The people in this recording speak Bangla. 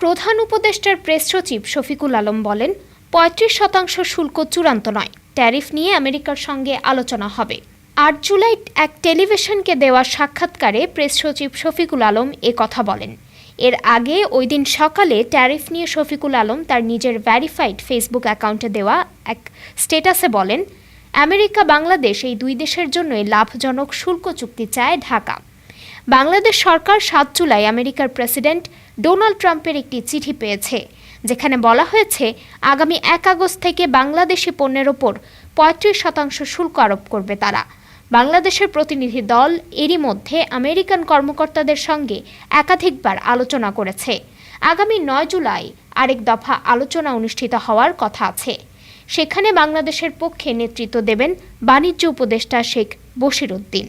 প্রধান উপদেষ্টার প্রেস সচিব শফিকুল আলম বলেন, পঁয়ত্রিশ শতাংশ শুল্ক চূড়ান্ত নয়। ট্যারিফ নিয়ে আমেরিকার সঙ্গে আলোচনা হবে। আট জুলাই এক টেলিভিশনকে দেওয়া সাক্ষাৎকারে প্রেস সচিব শফিকুল আলম এ কথা বলেন। এর আগে ওই দিন সকালে ট্যারিফ নিয়ে শফিকুল আলম তার নিজের ভ্যারিফাইড ফেসবুক অ্যাকাউন্টে দেওয়া এক স্ট্যাটাসে বলেন আমেরিকা বাংলাদেশ এই দুই দেশের জন্যই লাভজনক শুল্ক চুক্তি চায় ঢাকা। বাংলাদেশ সরকার সাত জুলাই আমেরিকার প্রেসিডেন্ট ডোনাল্ড ট্রাম্পের একটি চিঠি পেয়েছে, যেখানে বলা হয়েছে, আগামী এক আগস্ট থেকে বাংলাদেশি পণ্যের ওপর পঁয়ত্রিশ শতাংশ শুল্ক আরোপ করবে তারা। বাংলাদেশের প্রতিনিধি দল এরই মধ্যে আমেরিকান কর্মকর্তাদের সঙ্গে একাধিকবার আলোচনা করেছে। আগামী নয় জুলাই আরেক দফা আলোচনা অনুষ্ঠিত হওয়ার কথা আছে। সেখানে বাংলাদেশের পক্ষে নেতৃত্ব দেবেন বাণিজ্য উপদেষ্টা শেখ বশির উদ্দিন।